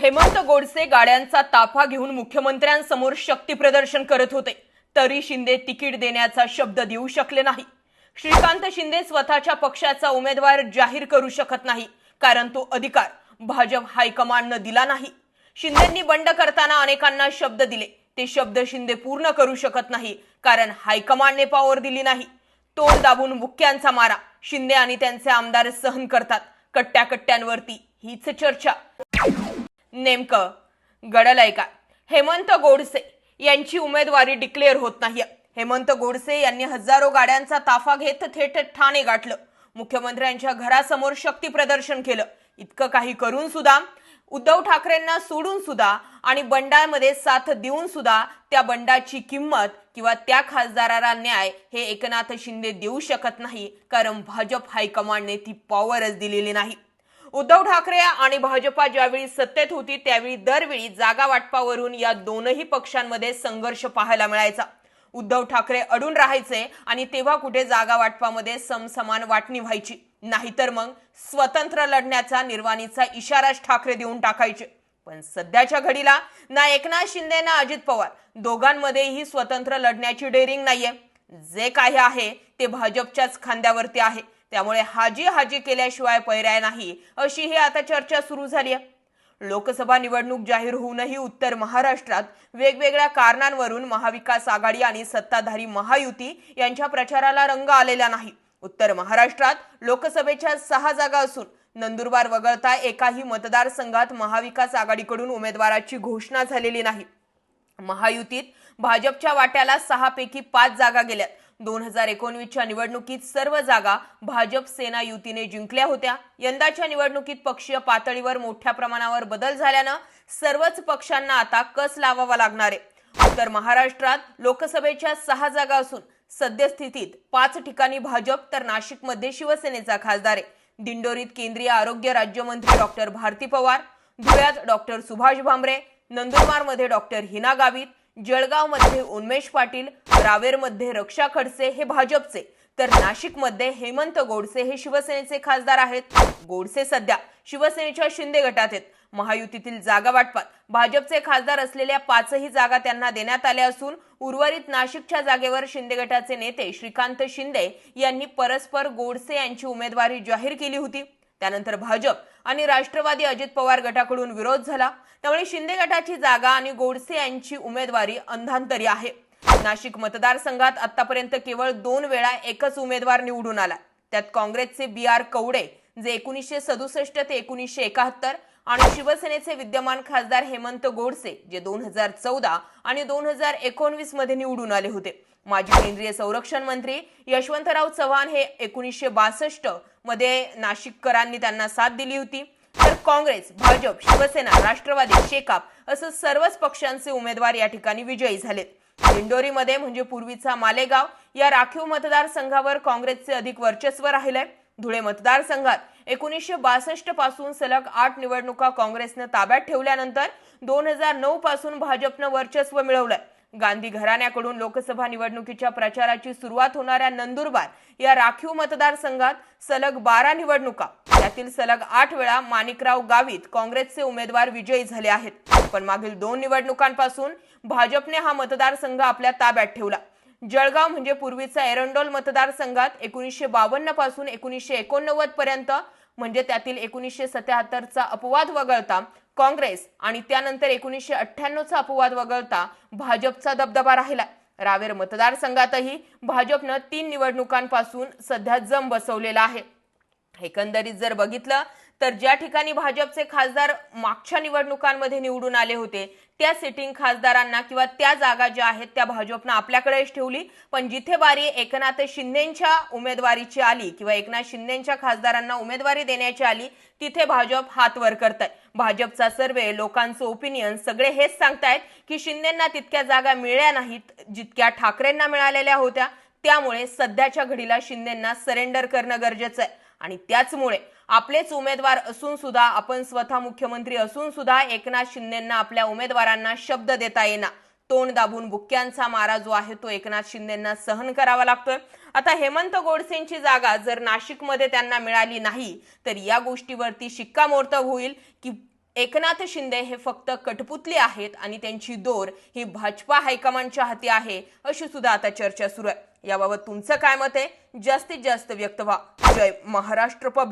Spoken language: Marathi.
हेमंत गोडसे गाड्यांचा ताफा घेऊन मुख्यमंत्र्यांसमोर शक्ती प्रदर्शन करत होते. तरी शिंदे तिकीट देण्याचा शब्द देऊ शकले नाही. श्रीकांत शिंदे स्वतःच्या पक्षाचा उमेदवार जाहीर करू शकत नाही कारण तो अधिकार भाजप हायकमांडनं दिला नाही. शिंदेंनी बंड करताना अनेकांना शब्द दिले. ते शब्द शिंदे पूर्ण करू शकत नाही कारण हायकमांडने पॉवर दिली नाही. तोंड दाबून मुक्क्यांचा मारा शिंदे आणि त्यांचे आमदार सहन करतात. कट्ट्या कट्ट्यांवरती हीच चर्चा. नेमकं गडलंय का? हेमंत गोडसे यांची उमेदवारी डिक्लेअर होत नाही हेमंत गोडसे यांनी हजारो गाड्यांचा ताफा घेत थेट ठाणे गाठलं. मुख्यमंत्र्यांच्या घरासमोर शक्ती प्रदर्शन केलं. इतकं काही करून सुद्धा उद्धव ठाकरेंना सोडून सुद्धा आणि बंडामध्ये साथ देऊन सुद्धा त्या बंडाची किंमत किंवा त्या खासदाराला न्याय हे एकनाथ शिंदे देऊ शकत नाही कारण भाजप हायकमांडने ती पॉवरच दिलेली नाही. उद्धव ठाकरे आणि भाजपा ज्यावेळी सत्तेत होती त्यावेळी दरवेळी जागा वाटपावरून या दोनही पक्षांमध्ये संघर्ष पाहायला मिळायचा. उद्धव ठाकरे अडून राहायचे आणि तेव्हा कुठे जागा वाटपामध्ये समसमान वाटणी व्हायची. नाहीतर मग स्वतंत्र लढण्याचा निर्वाणीचा इशाराच ठाकरे देऊन टाकायचे. पण सध्याच्या घडीला ना एकनाथ शिंदे ना अजित पवार दोघांमध्येही स्वतंत्र लढण्याची डेअरिंग नाहीये. जे काही आहे ते भाजपच्याच खांद्यावरती आहे. त्यामुळे हाजी हाजी केल्याशिवाय पर्याय नाही अशी ही आता चर्चा सुरू झाली आहे. लोकसभा निवडणूक जाहीर होऊनही उत्तर महाराष्ट्रात वेगवेगळ्या कारणांवरून महाविकास आघाडी आणि सत्ताधारी महायुती यांच्या प्रचाराला रंग आलेला नाही. उत्तर महाराष्ट्रात लोकसभेच्या सहा जागा असून नंदुरबार वगळता एकाही मतदारसंघात महाविकास आघाडीकडून उमेदवाराची घोषणा झालेली नाही. महायुतीत भाजपच्या वाट्याला सहापैकी पाच जागा गेल्यात. दोन हजार एकोणवीसच्या निवडणुकीत सर्व जागा भाजप सेना युतीने जिंकल्या होत्या. यंदाच्या निवडणुकीत पक्षीय पातळीवर मोठ्या प्रमाणावर बदल झाल्यानं सर्वच पक्षांना आता कस लावावा लागणार आहे? उत्तर महाराष्ट्रात लोकसभेच्या सहा जागा असून सद्यस्थितीत पाच ठिकाणी भाजप तर नाशिकमध्ये शिवसेनेचा खासदार आहे. दिंडोरीत केंद्रीय आरोग्य राज्यमंत्री डॉक्टर भारती पवार धुळ्यात डॉक्टर सुभाष भामरे नंदुरबारमध्ये डॉक्टर हिना गावित जळगावमध्ये उन्मेष पाटील रावेरमध्ये रक्षा खडसे हे भाजपचे तर नाशिकमध्ये हेमंत गोडसे हे शिवसेनेचे खासदार आहेत. गोडसे सध्या शिवसेनेच्या शिंदे गटात आहेत. महायुतीतील जागा वाटपात भाजपचे खासदार असलेल्या पाचही जागा त्यांना देण्यात आल्या असून उर्वरित नाशिकच्या जागेवर शिंदे गटाचे नेते श्रीकांत शिंदे यांनी परस्पर गोडसे यांची उमेदवारी जाहीर केली होती. त्यानंतर भाजप आणि राष्ट्रवादी अजित पवार गटाकडून विरोध झाला. त्यामुळे शिंदे गटाची जागा आणि गोडसे यांची उमेदवारी अंधांतरी आहे. नाशिक मतदारसंघात आतापर्यंत केवळ दोन वेळा एकच उमेदवार निवडून आला. त्यात काँग्रेसचे बी आर कवडे जे एकोणीसशे सदुसष्ट ते एकोणीसशे एकाहत्तर आणि शिवसेनेचे विद्यमान खासदार हेमंत गोडसे जे दोन हजार चौदा आणि दोन हजार एकोणवीसमध्ये निवडून आले होते. माजी केंद्रीय संरक्षण मंत्री यशवंतराव चव्हाण हे एकोणीसशे बासष्टमध्ये नाशिककरांनी त्यांना साथ दिली होती. तर काँग्रेस भाजप शिवसेना राष्ट्रवादी शेकाप असं सर्वच पक्षांचे उमेदवार या ठिकाणी विजयी झालेत. दिंडोरीमध्ये म्हणजे पूर्वीचा मालेगाव या राखीव मतदारसंघावर काँग्रेसचे अधिक वर्चस्व राहिलंय. धुळे मतदारसंघात. एकोणीसशे बासष्टपासून सलग आठ निवडणुका काँग्रेसनं ताब्यात ठेवल्यानंतर दोन हजार नऊ पासून भाजपनं वर्चस्व मिळवलंय. गांधी घराण्याकडून लोकसभा निवडणुकीच्या प्रचाराची सुरुवात होणाऱ्या नंदुरबार या राखीव मतदारसंघात सलग बारा निवडणुका. यातील सलग आठ वेळा माणिकराव गावित काँग्रेसचे उमेदवार विजयी झाले आहेत. पण मागील दोन निवडणुकांपासून भाजपने हा मतदारसंघ आपल्या ताब्यात ठेवला. जळगाव म्हणजे पूर्वीचा एरंडोल मतदारसंघात एकोणीसशे बावन्नपासून एकोणीसशे एकोणनव्वद पर्यंत म्हणजे त्यातील एकोणीसशे सत्याहत्तरचा अपवाद वगळता काँग्रेस आणि त्यानंतर एकोणीसशे अठ्ठ्याण्णवचा अपवाद वगळता भाजपचा दबदबा राहिला. रावेर मतदारसंघातही भाजपनं तीन निवडणुकांपासून सध्या जम बसवलेला आहे. एकंदरीत जर बघितलं तर ज्या ठिकाणी भाजपचे खासदार मागच्या निवडणुकांमध्ये निवडून आले होते त्या सिटिंग खासदारांना किंवा त्या जागा ज्या आहेत त्या भाजपनं आपल्याकडेच ठेवली. पण जिथे बारी एकनाथ शिंदेच्या उमेदवारीची आली किंवा एकनाथ शिंदेच्या खासदारांना उमेदवारी देण्याची आली तिथे भाजप हात वर करत भाजपचा सर्वे लोकांचं ओपिनियन सगळे हेच सांगतायत की शिंदेना तितक्या जागा मिळल्या नाहीत जितक्या ठाकरेंना मिळालेल्या होत्या त्यामुळे सध्याच्या घडीला शिंदेना सरेंडर करणं गरजेचं आहे. आणि त्याचमुळे आपलेच उमेदवार असून सुद्धा आपण स्वतः मुख्यमंत्री असून सुद्धा एकनाथ शिंदेना आपल्या उमेदवारांना शब्द देता येणार तोंड दाबून बुक्क्यांचा मारा जो आहे तो एकनाथ शिंदेना सहन करावा लागतोय. आता हेमंत गोडसेंची जागा जर नाशिकमध्ये त्यांना मिळाली नाही तर या गोष्टीवरती शिक्कामोर्तब होईल की एकनाथ शिंदे हे फक्त कठपुतली आहेत आणि त्यांची दोर ही भाजपा हायकमांडच्या हाती आहे अशी सुद्धा आता चर्चा सुरू आहे. याबाबत तुमचं काय मत आहे? जास्तीत जास्त व्यक्त व्हा. जय महाराष्ट्र पब्लिक.